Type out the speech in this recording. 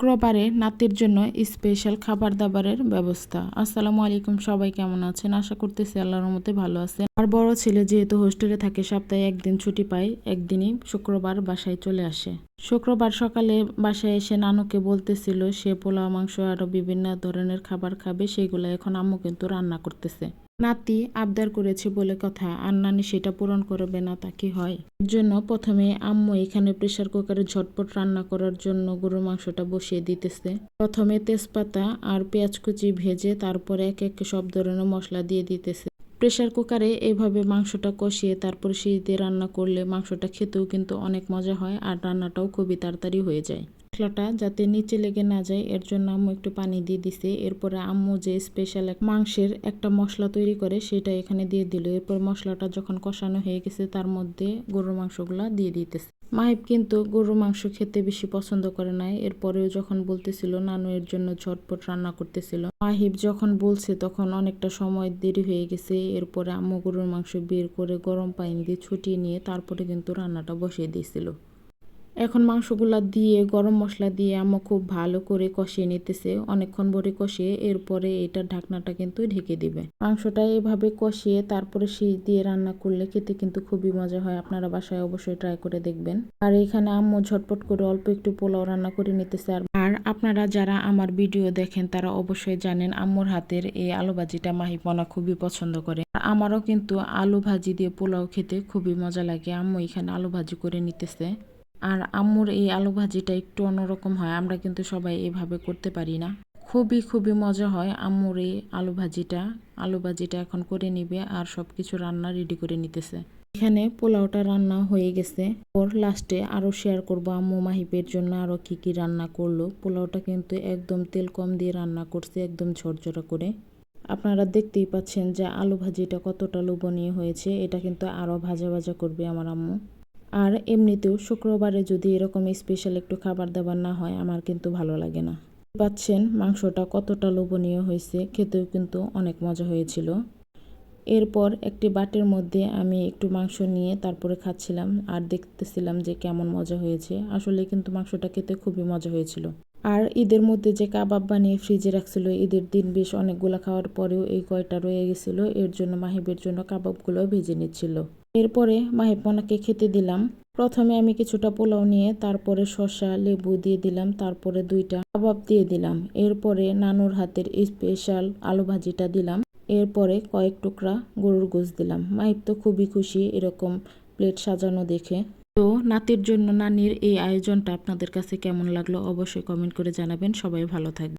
শুক্রবারে নাতির জন্য স্পেশাল খাবার দাবারের ব্যবস্থা। আসসালামু আলাইকুম, সবাই কেমন আছেন? আশা করতেছি আল্লাহর মতে ভালো আছেন। আর বড় ছেলে যেহেতু হোস্টেলে থাকে, সপ্তাহে একদিন ছুটি পায়, একদিনই শুক্রবার বাসায় চলে আসে। শুক্রবার সকালে বাসায় এসে নানুকে বলতেছিল, সে পোলাও, মাংস আরও বিভিন্ন ধরনের খাবার খাবে, সেগুলো এখন আম্মু কিন্তু রান্না করতেছে। নাতি আবদার করেছে বলে কথা। আর নানি সেটা পূরণ করবে না, তা কি হয়? এর জন্য প্রথমে আম্মু এখানে প্রেসার কুকারে ঝটপট রান্না করার জন্য গরুর মাংসটা বসিয়ে দিতেছে। প্রথমে তেজপাতা আর পেঁয়াজ কুচি ভেজে তারপরে এক এক সব ধরনের মশলা দিয়ে দিতেছে। প্রেসার কুকারে এইভাবে মাংসটা কষিয়ে তারপর সেই দিয়ে রান্না করলে মাংসটা খেতেও কিন্তু অনেক মজা হয় আর রান্নাটাও খুবই তাড়াতাড়ি হয়ে যায়। মশলাটা যাতে নিচে লেগে না যায়, এর জন্য আম্মু একটু পানি দিয়ে দিছে। এরপরে আম্মু যে স্পেশাল মাংসের একটা মশলা তৈরি করে, সেটা এখানে দিয়ে দিল। এরপর মশলাটা যখন কষানো হয়ে গেছে, তার মধ্যে গরুর মাংসগুলা দিয়ে দিতেছে। মাহিব কিন্তু গরুর মাংস খেতে বেশি পছন্দ করে নাই। এরপরেও যখন বলতেছিল, নানু এর জন্য ঝটপট রান্না করতেছিল। মাহিব যখন বলছে, তখন অনেকটা সময় দেরি হয়ে গেছে। এরপরে আম্মু গরুর মাংস বের করে গরম পানি দিয়ে ছুটিয়ে নিয়ে তারপরে কিন্তু রান্নাটা বসিয়ে দিয়েছিল। এখন মাংসগুলা দিয়ে, গরম মশলা দিয়ে আম্মু খুব ভালো করে কষিয়ে নিতেছে। অনেকক্ষণ ভরে কষিয়ে এরপরে এটার ঢাকনাটা কিন্তু ঢেকে দিবে। মাংসটা এভাবে কষিয়ে তারপরে শীষ দিয়ে রান্না করলে খেতে কিন্তু খুবই মজা হয়। আপনারা বাসায় অবশ্যই ট্রাই করে দেখবেন। আর এখানে আম্মু ঝটপট করে অল্প একটু পোলাও রান্না করে নিতেছে। আর আর আপনারা যারা আমার ভিডিও দেখেন, তারা অবশ্যই জানেন আম্মুর হাতের এই আলু ভাজিটা মাহিপনা খুবই পছন্দ করে। আমারও কিন্তু আলু ভাজি দিয়ে পোলাও খেতে খুবই মজা লাগে। আম্মু এখানে আলু ভাজি করে নিতেছে। আর আম্মুর এই আলু ভাজিটা একটু অন্যরকম হয়, আমরা কিন্তু সবাই এভাবে করতে পারি না। খুবই খুবই মজা হয় আম্মুর এই আলু ভাজিটা। আলু ভাজিটা এখন করে নিবে আর সব কিছু রান্না রেডি করে নিতেছে। এখানে পোলাওটা রান্না হয়ে গেছে। ওর লাস্টে আরও শেয়ার করব আম্মু মাহিবের জন্য আরও কি কি রান্না করল। পোলাওটা কিন্তু একদম তেল কম দিয়ে রান্না করছে, একদম ঝরঝরা করে। আপনারা দেখতেই পাচ্ছেন যে আলু ভাজিটা কতটা লোভনীয় হয়েছে, এটা কিন্তু আরও ভাজা ভাজা করবে আমার আম্মু। আর এমনিতেও শুক্রবারে যদি এরকম স্পেশাল একটু খাবার দাবার না হয়, আমার কিন্তু ভালো লাগে না। পাচ্ছেন, মাংসটা কতটা লোভনীয় হয়েছে, খেতেও কিন্তু অনেক মজা হয়েছিল। এরপর একটি বাটির মধ্যে আমি একটু মাংস নিয়ে তারপরে খাচ্ছিলাম আর দেখতেছিলাম যে কেমন মজা হয়েছে। আসলে কিন্তু মাংসটা খেতে খুবই মজা হয়েছিল। ঈদের মধ্যে যে কাবাব বানিয়ে ফ্রিজে রাখছিল, ঈদের দিন বেশ অনেকগুলো খাওয়ার পরেও এই কয়টা রয়ে গেছিল, এর জন্য মাহিবের জন্য কাবাবগুলো ভেজে নিচ্ছিল। এরপরে মাহিব মোনাকে খেতে দিলাম। প্রথমে আমি কিছুটা পোলাও নিয়ে, তারপরে শসা, লেবু দিয়ে দিলাম, তারপরে দুইটা কাবাব দিয়ে দিলাম। এরপরে নানুর হাতের স্পেশাল আলু ভাজিটা দিলাম। এরপরে কয়েক টুকরা গরুর গোস দিলাম। মাহিব তো খুবই খুশি এরকম প্লেট সাজানো দেখে। তো নাতির জন্য নানির এই আয়োজনটা আপনাদের কাছে কেমন লাগল অবশ্যই কমেন্ট করে জানাবেন। সবাই ভালো থাকবে